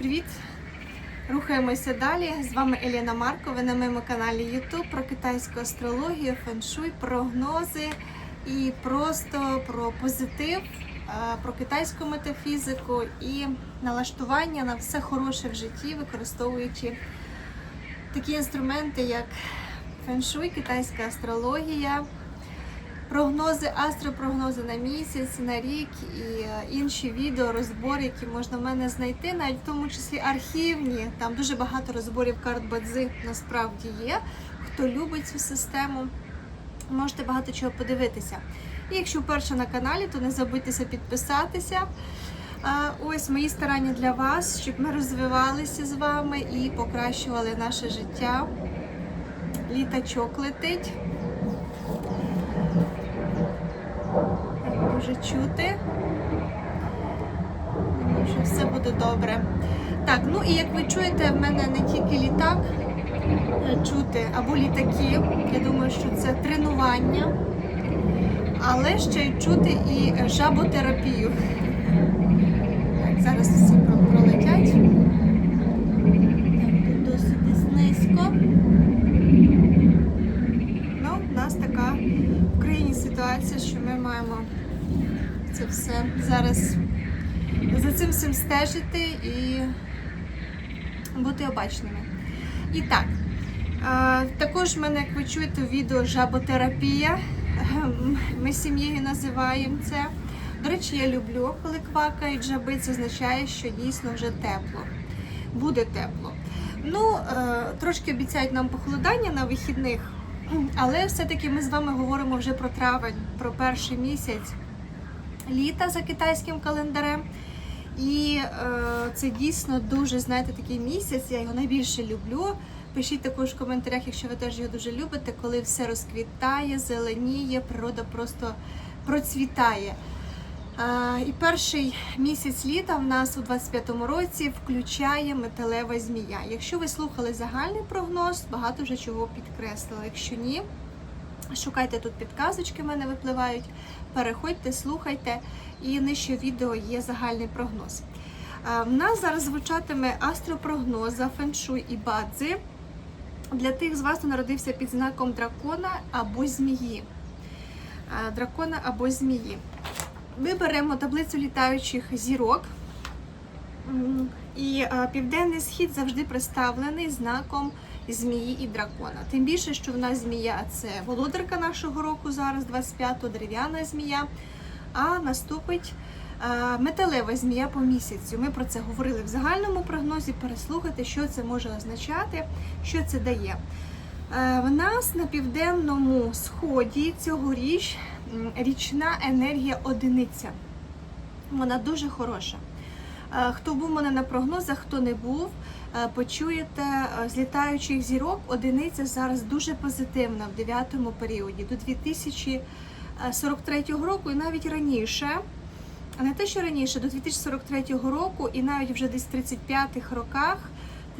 Привіт! Рухаємося далі. З вами Еліна Марко. Ви на моєму каналі YouTube про китайську астрологію, феншуй, прогнози і просто про позитив, е, про китайську метафізику і налаштування на все хороше в житті, використовуючи такі інструменти, як феншуй, китайська астрологія. Прогнози, астропрогнози на місяць, на рік і е, інші відео, розбори, які можна в мене знайти, навіть в тому числі архівні. Там дуже багато розборів карт Бадзи насправді є. Хто любить цю систему, можете багато чого подивитися. І якщо вперше на каналі, то не забудьтеся підписатися. Ось мої старання для вас, щоб ми розвивалися з вами і покращували наше життя. Літачок летить. Дуже чути. Думаю, що все буде добре. Так, ну і як ви чуєте, в мене не тільки літак е, чути або літаки. Я думаю, що це тренування, але ще й чути і жаботерапію. Так, зараз усі про- все зараз за цим всім стежити і бути обачними. І так, також в мене, як ви чуєте, відео жаботерапія. Ем, Ми сім'єю називаємо це. До речі, я люблю, коли квакають жаби, це означає, що дійсно вже тепло. Буде тепло. Ну, е, трошки обіцяють нам похолодання на вихідних, але все-таки ми з вами говоримо вже про травень, про перший місяць літа за китайським календарем. І е, це дійсно дуже, знаєте, такий місяць. Я його найбільше люблю. Пишіть також в коментарях, якщо ви теж його дуже любите, коли все розквітає, зеленіє, природа просто процвітає. Е, і перший місяць літа в нас у 25-му році включає металева змія. Якщо ви слухали загальний прогноз, багато вже чого підкреслила. Якщо ні, шукайте тут підказочки, в мене випливають. Переходьте, слухайте, і нижче відео є загальний прогноз. Е, В нас зараз звучатиме астропрогноз за феншуй і бадзи для тих з вас, хто народився під знаком дракона або змії. Е, Дракона або змії. Ми беремо таблицю літаючих зірок. І е, південний схід завжди представлений знаком змії і дракона. Тим більше, що в нас змія це володарка нашого року, зараз 25-го, дерев'яна змія. А наступить е, металева змія по місяцю. Ми про це говорили в загальному прогнозі. Переслухати, що це може означати, що це дає. Е, В нас на південному сході цьогоріч річна енергія одиниця. Вона дуже хороша. Е, Хто був у мене на прогнозах, хто не був, почуєте е, з літаючих зірок одиниця зараз дуже позитивна в 9 періоді до 2043 року і навіть раніше. А не те, що раніше, до 2043 року, і навіть вже десь в 35-х роках,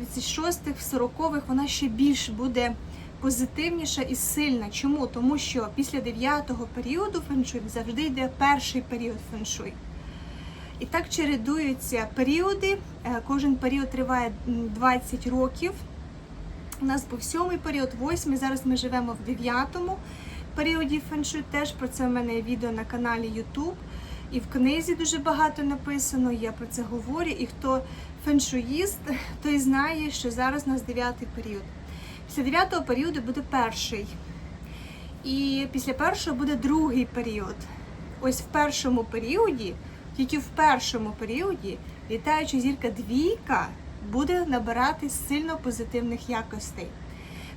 36-х, 40-х вона ще більш буде позитивніша і сильна. Чому? Тому що після 9-го періоду феншуй завжди йде перший період феншуй. І так чередуються періоди. Е, Кожен період триває 20 років. У нас був сьомий період, восьмий. Зараз ми живемо в дев'ятому періоді феншуй. Теж про це в мене є відео на каналі YouTube. І в книзі дуже багато написано, я про це говорю. І хто феншуїст, той знає, що зараз у нас дев'ятий період. Після дев'ятого періоду буде перший. І після першого буде другий період. Ось в першому періоді, тільки в першому періоді, літаюча зірка двійка буде набирати сильно позитивних якостей.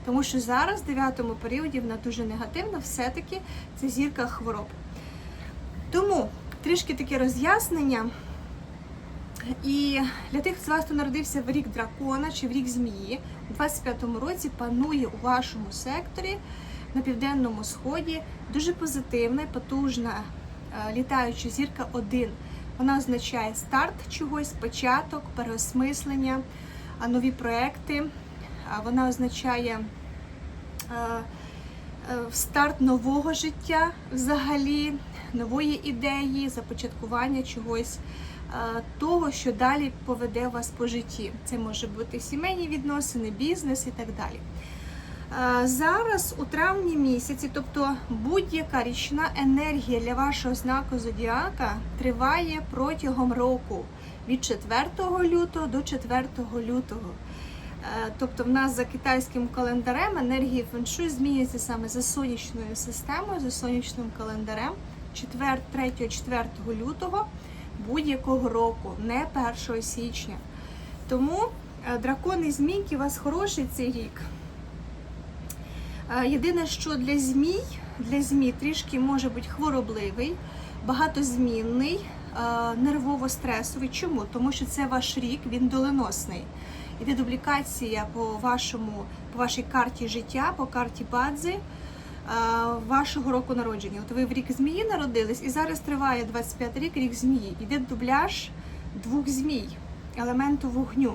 Тому що зараз, в дев'ятому періоді, вона дуже негативна, все-таки це зірка хвороб. Тому трішки таке роз'яснення. І для тих з вас, хто народився в рік дракона чи в рік змії, у 25-му році панує у вашому секторі на південному сході дуже позитивна потужна літаюча зірка 1. Вона означає старт чогось, початок, переосмислення, нові проекти. Вона означає е, е, старт нового життя взагалі, нової ідеї, започаткування чогось того, що далі поведе вас по житті. Це може бути сімейні відносини, бізнес і так далі. Е, Зараз у травні місяці, тобто будь-яка річна енергія для вашого знаку зодіака триває протягом року від 4 лютого до 4 лютого. Е, Тобто в нас за китайським календарем енергії феншуй змінюється саме за сонячною системою, за сонячним календарем 3-4 лютого будь-якого року, не 1 січня. Тому е, дракон і змійки у вас хороший цей рік. Е, Єдине, що для змій, для змій трішки може бути хворобливий, багатозмінний, е, нервово-стресовий. Чому? Тому що це ваш рік, він доленосний. Іде дублікація по вашому, по вашій карті життя, по карті бадзи е, вашого року народження. От ви в рік змії народились, і зараз триває 25 рік, рік змії. Іде дубляж двох змій, елементу вогню.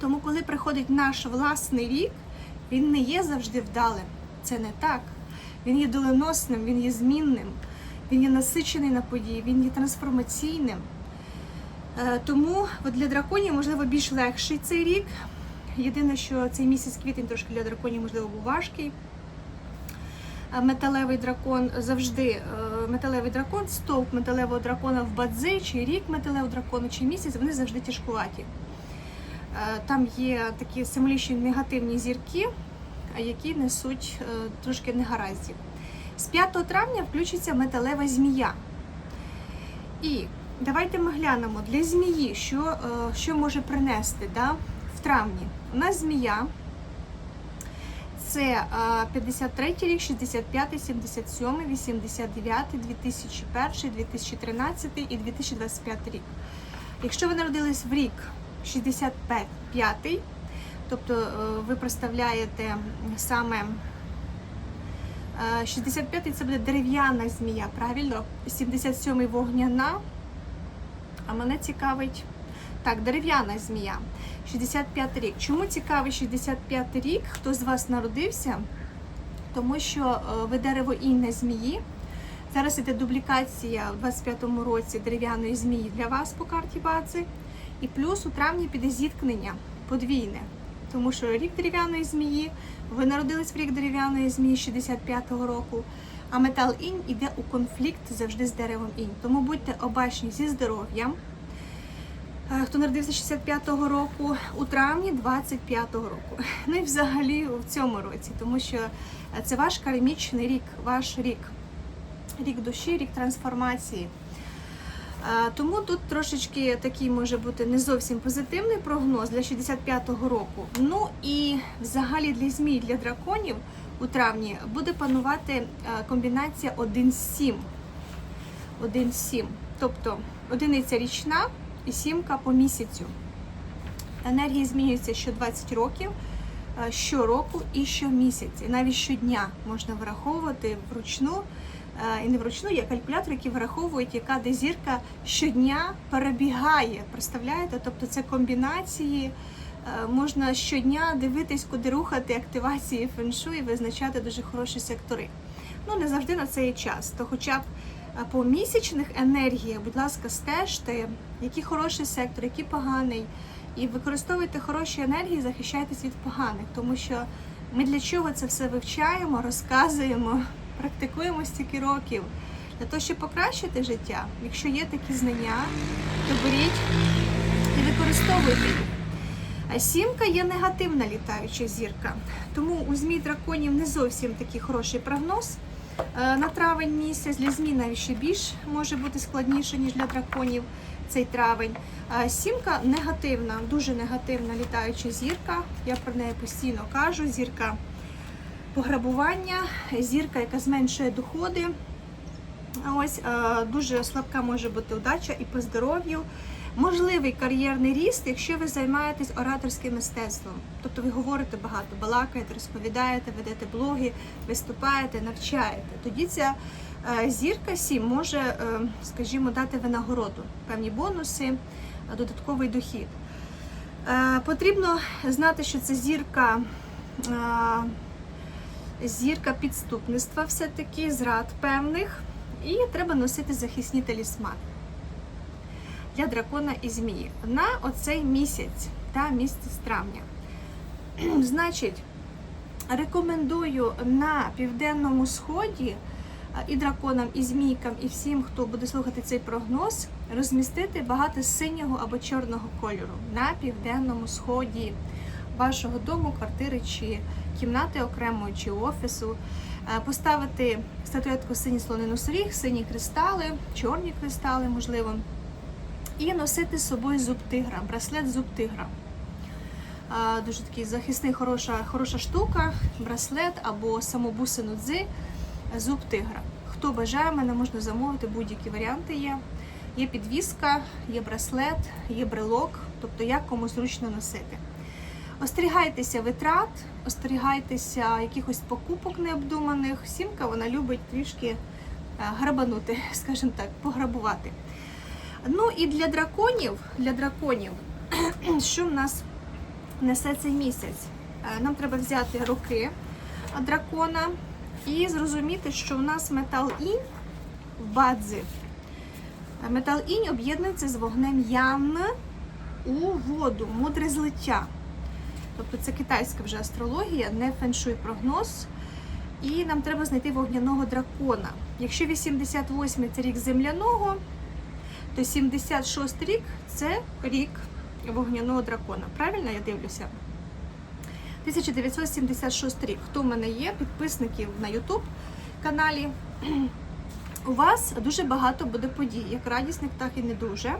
Тому, коли приходить наш власний рік, він не є завжди вдалим. Це не так. Він є доленосним, він є змінним, він є насичений на події, він є трансформаційним. Е, Тому для драконів, можливо, більш легший цей рік. Єдине, що цей місяць квітень трошки для драконів, можливо, був важкий. Металевий дракон завжди е, металевий дракон, стовп металевого дракона в бадзи, чи рік металевого дракону, чи місяць, вони завжди тяжкуваті. Е, Там є такі символічні негативні зірки, які несуть е, трошки негараздів. З 5 травня включиться металева змія. І давайте ми глянемо для змії, що, е, що може принести да, в травні. У нас змія це е, 53 рік, 65, 77, 89, 2001, 2013 і 2025 рік. Якщо ви народились в рік 65, тобто е, ви представляєте саме е, 65 це буде дерев'яна змія, правильно? 77-й вогняна. А мене цікавить. Так, дерев'яна змія. 65 рік. Чому цікавий 65 рік? Хто з вас народився? Тому що е, ви дерево інне змії. Зараз іде дублікація в 25-му році дерев'яної змії для вас по карті Бадзи. І плюс у травні піде зіткнення подвійне. Тому що рік дерев'яної змії, ви народились в рік дерев'яної змії 65-го року, а метал інь іде у конфлікт завжди з деревом інь. Тому будьте обачні зі здоров'ям. Е, Хто народився 65-го року, у травні 25-го року. Ну і взагалі в цьому році, тому що е, це ваш кармічний рік, ваш рік, рік душі, рік трансформації. Е, Тому тут трошечки такий може бути не зовсім позитивний прогноз для 65-го року. Ну і взагалі для змій, для драконів у травні буде панувати е, комбінація 1-7. 1-7. Тобто одиниця річна і сімка по місяцю. Енергії змінюються що 20 років, е, щороку і щомісяця. І навіть щодня можна враховувати вручну і не вручну, є калькулятор, які враховують, яка де зірка щодня перебігає. Представляєте? Тобто це комбінації. Е, Можна щодня дивитись, куди рухати активації феншу і визначати дуже хороші сектори. Ну, не завжди на це є час. То хоча б е, по місячних енергіях, будь ласка, стежте, який хороший сектор, який поганий. І використовуйте хороші енергії, захищайтесь від поганих, тому що ми для чого це все вивчаємо, розказуємо, практикуємо стільки років. Для того, щоб покращити життя, якщо є такі знання, то беріть і використовуйте їх. А сімка є негативна літаюча зірка, тому у змій драконів не зовсім такий хороший прогноз. Е, На травень місяць для змій навіть ще більш може бути складніше, ніж для драконів цей травень. Сімка негативна, дуже негативна літаюча зірка. Я про неї постійно кажу. Зірка пограбування, зірка, яка зменшує доходи. Ось е, дуже слабка може бути удача і по здоров'ю. Можливий кар'єрний ріст, якщо ви займаєтесь ораторським мистецтвом. Тобто ви говорите багато, балакаєте, розповідаєте, ведете блоги, виступаєте, навчаєте. Тоді ця е, зірка 7 може, е, скажімо, дати винагороду, певні бонуси, додатковий дохід. Потрібно знати, що це зірка. Зірка підступництва все-таки, зрад певних, і треба носити захисні талісмани. для дракона і змії на оцей місяць та місяць травня. Значить, рекомендую на південному сході і драконам, і змійкам, і всім, хто буде слухати цей прогноз, розмістити багато синього або чорного кольору на південному сході вашого дому, квартири чи кімнати окремої чи офісу. Е, Поставити статуетку синій слоний носоріг, сині кристали, чорні кристали, можливо, і носити з собою зуб тигра, браслет зуб тигра. Дуже такий захисний, хороша, хороша штука, браслет або самобусину дзи, зуб тигра. Хто бажає, мене можна замовити, будь-які варіанти є. Є підвіска, є браслет, є брелок, тобто як кому зручно носити. Остерігайтеся витрат, остерігайтеся якихось покупок необдуманих. Сімка вона любить трішки е, грабанути, скажімо так, пограбувати. Ну і для драконів, для драконів, що в нас несе цей місяць? Е, Нам треба взяти роки дракона і зрозуміти, що в нас метал інь в бадзі. Е, Метал інь об'єднується з вогнем ян у воду, мудре злиття. Тобто це китайська вже астрологія, не феншуй прогноз. І нам треба знайти вогняного дракона. Якщо 88 це рік земляного, то 76 рік це рік вогняного дракона. Правильно я дивлюся? 1976 рік. Хто в мене є, підписників на YouTube каналі. У вас дуже багато буде подій, як радісних, так і не дуже.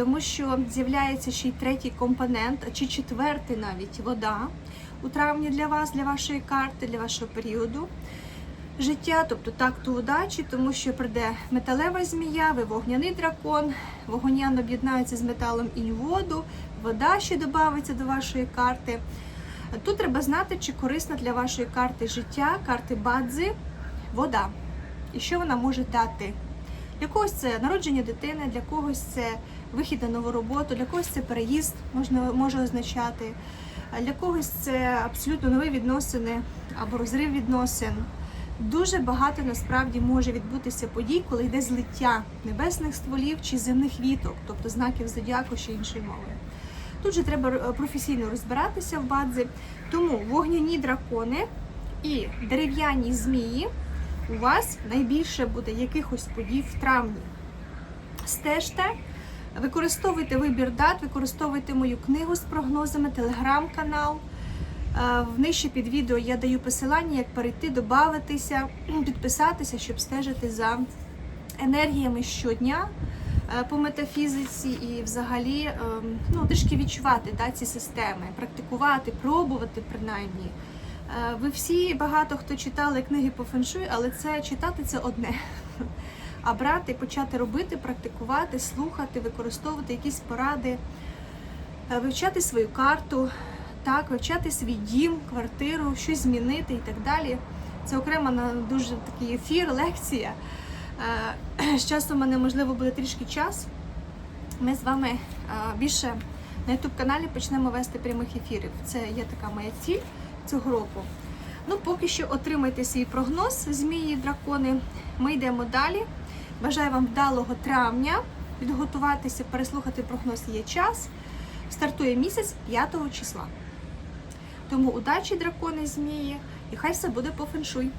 Тому що з'являється ще й третій компонент, чи четвертий навіть вода у травні для вас, для вашої карти, для вашого періоду життя, тобто такту удачі, тому що прийде металева змія, ви вогняний дракон, вогонян об'єднається з металом і воду, вода ще додається до вашої карти. Тут треба знати, чи корисна для вашої карти життя, карти бадзи, вода. І що вона може дати. Для когось це народження дитини, для когось це вихід на нову роботу, для когось це переїзд можна, може означати, для когось це абсолютно нові відносини або розрив відносин. Дуже багато насправді може відбутися подій, коли йде злиття небесних стволів чи земних віток, тобто знаків зодіаку ще іншою мовою. Тут же треба е, професійно розбиратися в бадзі, тому вогняні дракони і дерев'яні змії у вас найбільше буде якихось подій в травні. Стежте, використовуйте вибір дат, використовуйте мою книгу з прогнозами, телеграм-канал. Е, В нижче під відео я даю посилання, як перейти, додатися, підписатися, щоб стежити за енергіями щодня е, по метафізиці і взагалі е, ну, трішки відчувати да, ці системи, практикувати, пробувати принаймні. Е, Ви всі багато хто читали книги по феншуй, але це читати це одне. А брати, почати робити, практикувати, слухати, використовувати якісь поради, е, вивчати свою карту, так, вивчати свій дім, квартиру, щось змінити і так далі. Це окремо на дуже такий ефір, лекція. Е, З часом у мене можливо буде трішки час. Ми з вами більше на youtube каналі почнемо вести прямих ефірів. Це є така моя ціль цього року. Ну, поки що отримайте свій прогноз, змії, дракони. Ми йдемо далі. Бажаю вам вдалого травня. Підготуватися, переслухати прогноз є час. Стартує місяць 5 числа. Тому удачі, дракони, змії, і хай все буде по феншуй.